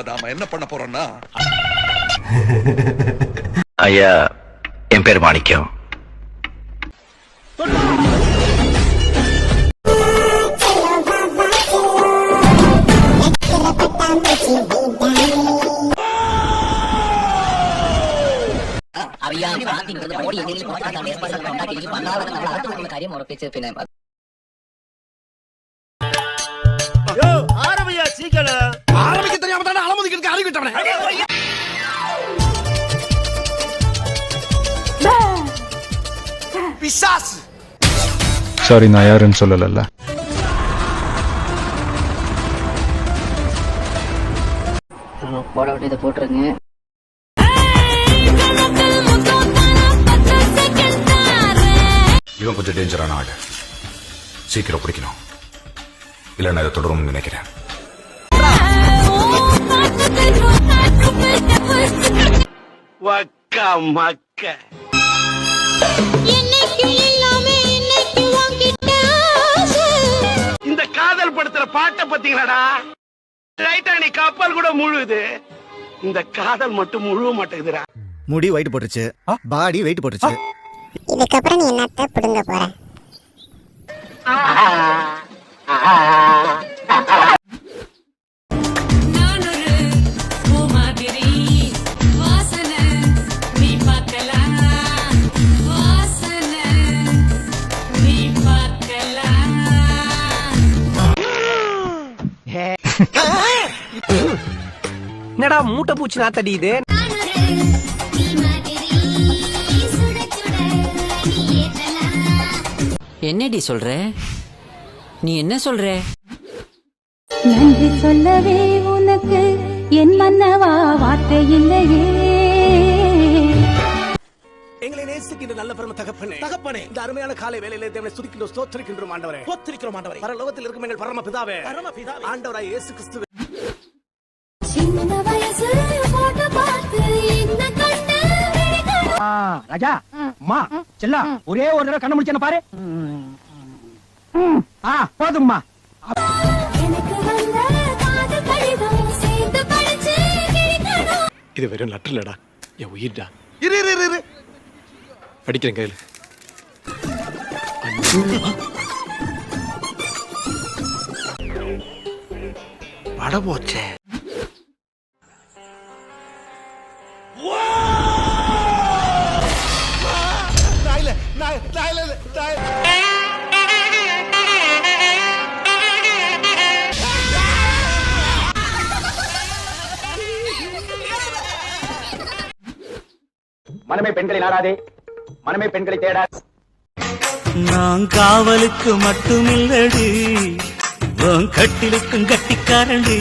இப்ப நாம என்ன பண்ண போறோம்னா ஐயா என் பேர் மாணிக்கம் അറിയാതെ ആദ്യം ഓടി എന്തെങ്കിലും പോകാൻ ഏർപ്പാടുകൾ ഉണ്ടാക്കി പണ്ടാവണം നമ്മൾ അടുത്തുള്ള കാര്യം ഉറപ്പിച്ച് പിന്നെ அறிவிட்டவனே பிசாசு. சாரி நான் யாருன்னு சொல்லலைல்ல. போட வேண்டியதை போட்டுருங்க. இவன் கொஞ்சம் டேஞ்சரான ஆடு சீக்கிரம் பிடிக்கணும் இல்ல நான் இதை தொடரும்னு நினைக்கிறேன். வக்கா மக்க. இந்த காதல் படத்துல பாட்டை பத்தீங்களாடா? டைட்டானிக் கப்பல் கூட முழுகுது. இந்த காதல் மட்டும் முழுவ மாட்டேங்குதுடா. முடி வெயிட் போட்டுருச்சு. பாடி வெயிட் போட்டுருச்சு. இதுக்கப்புறம் நீ என்னத்த பிடுங்க போற? என்னடா மூட்டை பூச்சி நாத்தடியுது என்னடி சொல்ற? நீ என்ன சொல்ற? நன்றி சொல்லவே உனக்கு என் மன்னவா வார்த்தை இல்லையே. எங்களை நேசிக்கின்ற நல்ல பெரும தகப்பனே. தகப்பனே இந்த அருமையான காலை வேலையிலே தேவனை சுதிக்கின்றோம் ஸ்தோத்திரிக்கின்றோம் ஆண்டவரே. ஸ்தோத்திரிக்கிறோம் ஆண்டவரே. பரலோகத்தில் இருக்கும் எங்கள் பரம பிதாவே பரம பிதாவே ஆண்டவராய் இயேசு கிறிஸ்துவே. சின்ன ராஜா அம்மா செல்லா ஒரே ஒரு தடவை கண்ண முடிச்சு பாரு. ஆ போதும்மா. இது வெறும் லெட்டர் இல்லடா. என் உயிர்டா. இரு இரு இரு, இரு. படிக்கிறேன் கையில். பட போச்சே. மனமே பெண்களை நாடாதே. மனமே பெண்களை தேடா நான் காவலுக்கு மட்டுமில்லடி கட்டிலுக்கும் கட்டிக்காரண்டி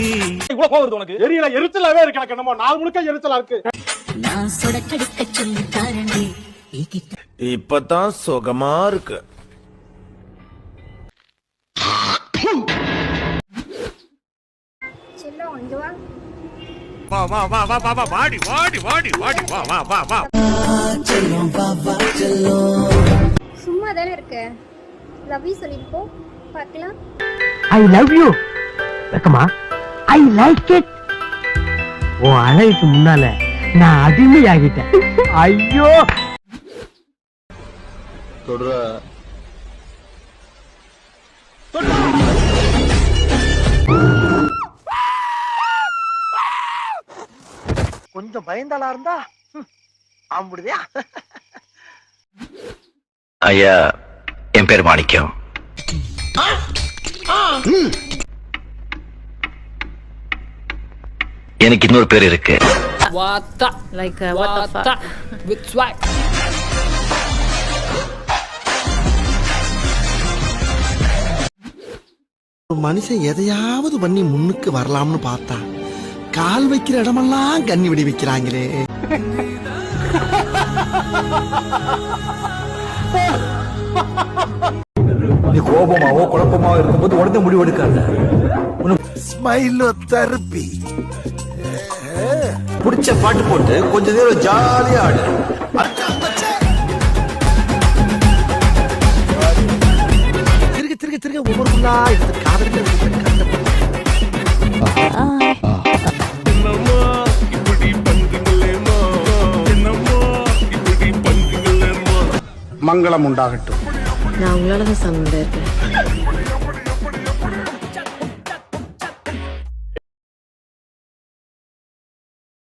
இவ்வளவு கோவம் வருது உனக்கு. எரியல எரிச்சலாவே இருக்கு எனக்கு என்னமோ. நாள் முழுக்க எரிச்சலா இருக்கு. நான் சுடக்கடிக்க சொல்லி இப்பதான் சுகமா இருக்கு. வா. வா வா வா வா வா வாடி வாடி வாடி வாடி வா வா வா வா. சும்மா தானே இருக்க? லவ் யூ சொல்லிட்டு போ பார்க்கலாம். ஐ லவ் யூ வெக்கமா? ஐ லைக் இட் உன் அழகுக்கு முன்னால நான் அடிமையாகிட்டேன். ஐயோ! கொஞ்சம் பயந்தாளா இருந்தா அப்படியா ஐயா என் பேர் மாணிக்கம். எனக்கு இன்னொரு பேர் இருக்கு. வாத்தா லைக் வாத்தா வித் ஸ்வாக் மனுஷன் எதையாவது பண்ணி முன்னுக்கு வரலாம்னு பார்த்தா கால் வைக்கிற இடமெல்லாம் கண்ணி விடி வைக்கிறாங்களே. கோபமாவோ குழப்பமாவோ இருக்கும்போது உடனே முடிவு எடுக்காத. ஸ்மைல் தெரப்பி பிடிச்ச பாட்டு போட்டு கொஞ்ச நேரம் ஜாலியா ஆடு. ஒவ்வொருக்குள்ளா இருந்த காதல்கள் என்னம்மா இப்படி பண்றீங்களேம்மா என்னம்மா இப்படி பண்றீங்களேம்மா மங்களம் உண்டாகட்டும். நான் உங்களால தான் இருக்கேன்.